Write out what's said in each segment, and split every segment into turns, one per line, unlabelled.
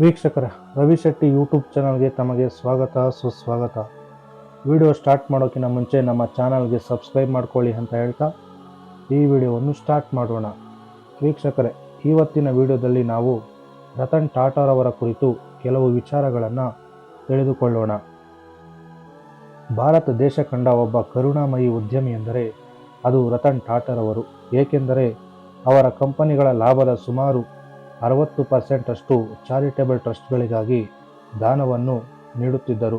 ವೀಕ್ಷಕರ, ರವಿ ಶೆಟ್ಟಿ ಯೂಟ್ಯೂಬ್ ಚಾನಲ್ಗೆ ತಮಗೆ ಸ್ವಾಗತ, ಸುಸ್ವಾಗತ. ವಿಡಿಯೋ ಸ್ಟಾರ್ಟ್ ಮಾಡೋಕ್ಕಿಂತ ಮುಂಚೆ ನಮ್ಮ ಚಾನಲ್ಗೆ ಸಬ್ಸ್ಕ್ರೈಬ್ ಮಾಡ್ಕೊಳ್ಳಿ ಅಂತ ಹೇಳ್ತಾ ಈ ವಿಡಿಯೋವನ್ನು ಸ್ಟಾರ್ಟ್ ಮಾಡೋಣ. ವೀಕ್ಷಕರೇ, ಇವತ್ತಿನ ವಿಡಿಯೋದಲ್ಲಿ ನಾವು ರತನ್ ಟಾಟಾರವರ ಕುರಿತು ಕೆಲವು ವಿಚಾರಗಳನ್ನು ತಿಳಿದುಕೊಳ್ಳೋಣ. ಭಾರತ ದೇಶ ಕಂಡ ಒಬ್ಬ ಕರುಣಾಮಯಿ ಉದ್ಯಮಿ ಎಂದರೆ ಅದು ರತನ್ ಟಾಟಾರವರು ಏಕೆಂದರೆ ಅವರ ಕಂಪನಿಗಳ ಲಾಭದ ಸುಮಾರು ಅರವತ್ತು ಪರ್ಸೆಂಟಷ್ಟು ಚಾರಿಟೇಬಲ್ ಟ್ರಸ್ಟ್ಗಳಿಗಾಗಿ ದಾನವನ್ನು ನೀಡುತ್ತಿದ್ದರು.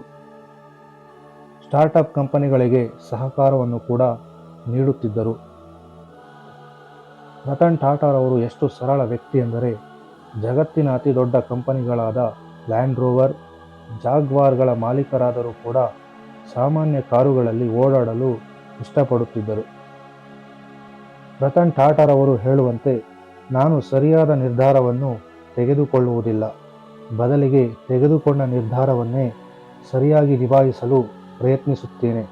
ಸ್ಟಾರ್ಟಪ್ ಕಂಪನಿಗಳಿಗೆ ಸಹಕಾರವನ್ನು ಕೂಡ ನೀಡುತ್ತಿದ್ದರು. ರತನ್ ಟಾಟಾರವರು ಎಷ್ಟು ಸರಳ ವ್ಯಕ್ತಿ ಎಂದರೆ ಜಗತ್ತಿನ ಅತಿ ದೊಡ್ಡ ಕಂಪನಿಗಳಾದ ಲ್ಯಾಂಡ್ ರೋವರ್ ಜಾಗ್ವಾರ್ಗಳ ಮಾಲೀಕರಾದರೂ ಕೂಡ ಸಾಮಾನ್ಯ ಕಾರುಗಳಲ್ಲಿ ಓಡಾಡಲು ಇಷ್ಟಪಡುತ್ತಿದ್ದರು. ರತನ್ ಟಾಟಾರವರು ಹೇಳುವಂತೆ ನಾನು ಸರಿಯಾದ ನಿರ್ಧಾರವನ್ನು ತೆಗೆದುಕೊಳ್ಳುವುದಿಲ್ಲ. ಬದಲಿಗೆ ತೆಗೆದುಕೊಂಡ ನಿರ್ಧಾರವನ್ನೇ ಸರಿಯಾಗಿ ನಿಭಾಯಿಸಲು ಪ್ರಯತ್ನಿಸುತ್ತೇನೆ.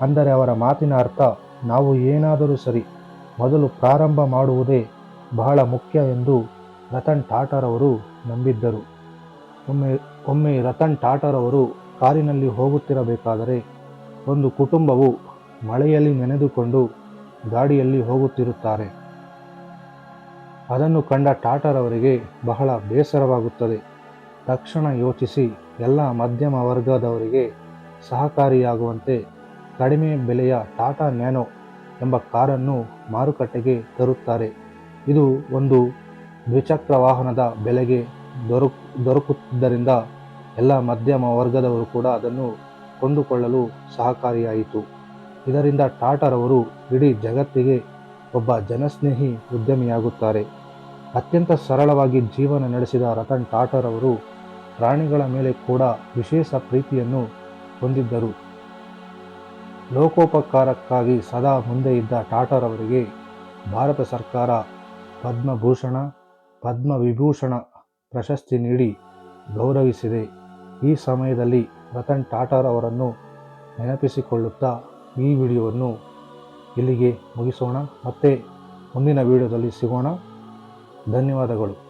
ಅಂದರೆ ಅವರ ಮಾತಿನ ಅರ್ಥ, ನಾವು ಏನಾದರೂ ಸರಿ, ಮೊದಲು ಪ್ರಾರಂಭ ಮಾಡುವುದೇ ಬಹಳ ಮುಖ್ಯ ಎಂದು ರತನ್ ಟಾಟಾರವರು ನಂಬಿದ್ದರು. ಒಮ್ಮೆ ಒಮ್ಮೆ ರತನ್ ಟಾಟಾರವರು ಕಾರಿನಲ್ಲಿ ಹೋಗುತ್ತಿರಬೇಕಾದರೆ ಒಂದು ಕುಟುಂಬವು ಮಳೆಯಲ್ಲಿ ನೆನೆದುಕೊಂಡು ಗಾಡಿಯಲ್ಲಿ ಹೋಗುತ್ತಿರುತ್ತಾರೆ. ಅದನ್ನು ಕಂಡ ಟಾಟಾರವರಿಗೆ ಬಹಳ ಬೇಸರವಾಗುತ್ತದೆ. ತಕ್ಷಣ ಯೋಚಿಸಿ ಎಲ್ಲ ಮಧ್ಯಮ ವರ್ಗದವರಿಗೆ ಸಹಕಾರಿಯಾಗುವಂತೆ ಕಡಿಮೆ ಬೆಲೆಯ ಟಾಟಾ ನ್ಯಾನೋ ಎಂಬ ಕಾರನ್ನು ಮಾರುಕಟ್ಟೆಗೆ ತರುತ್ತಾರೆ. ಇದು ಒಂದು ದ್ವಿಚಕ್ರ ವಾಹನದ ಬೆಲೆಗೆ ದೊರಕು, ದೊರಕುತ್ತಿದ್ದರಿಂದ ಎಲ್ಲ ಮಧ್ಯಮ ವರ್ಗದವರು ಕೂಡ ಅದನ್ನು ಕೊಂಡುಕೊಳ್ಳಲು ಸಹಕಾರಿಯಾಯಿತು. ಇದರಿಂದ ಟಾಟಾರವರು ಇಡೀ ಜಗತ್ತಿಗೆ ಒಬ್ಬ ಜನಸ್ನೇಹಿ ಉದ್ಯಮಿಯಾಗುತ್ತಾರೆ. ಅತ್ಯಂತ ಸರಳವಾಗಿ ಜೀವನ ನಡೆಸಿದ ರತನ್ ಟಾಟಾರವರು ಪ್ರಾಣಿಗಳ ಮೇಲೆ ಕೂಡ ವಿಶೇಷ ಪ್ರೀತಿಯನ್ನು ಹೊಂದಿದ್ದರು. ಲೋಕೋಪಕಾರಕ್ಕಾಗಿ ಸದಾ ಮುಂದೆ ಇದ್ದ ಟಾಟಾರವರಿಗೆ ಭಾರತ ಸರ್ಕಾರ ಪದ್ಮಭೂಷಣ, ಪದ್ಮವಿಭೂಷಣ ಪ್ರಶಸ್ತಿ ನೀಡಿ ಗೌರವಿಸಿದೆ. ಈ ಸಮಯದಲ್ಲಿ ರತನ್ ಟಾಟಾರ್ ಅವರನ್ನು ನೆನಪಿಸಿಕೊಳ್ಳುತ್ತಾ ಈ ವಿಡಿಯೋವನ್ನು ಇಲ್ಲಿಗೆ ಮುಗಿಸೋಣ. ಮತ್ತೆ ಮುಂದಿನ ವಿಡಿಯೋದಲ್ಲಿ ಸಿಗೋಣ. ಧನ್ಯವಾದಗಳು.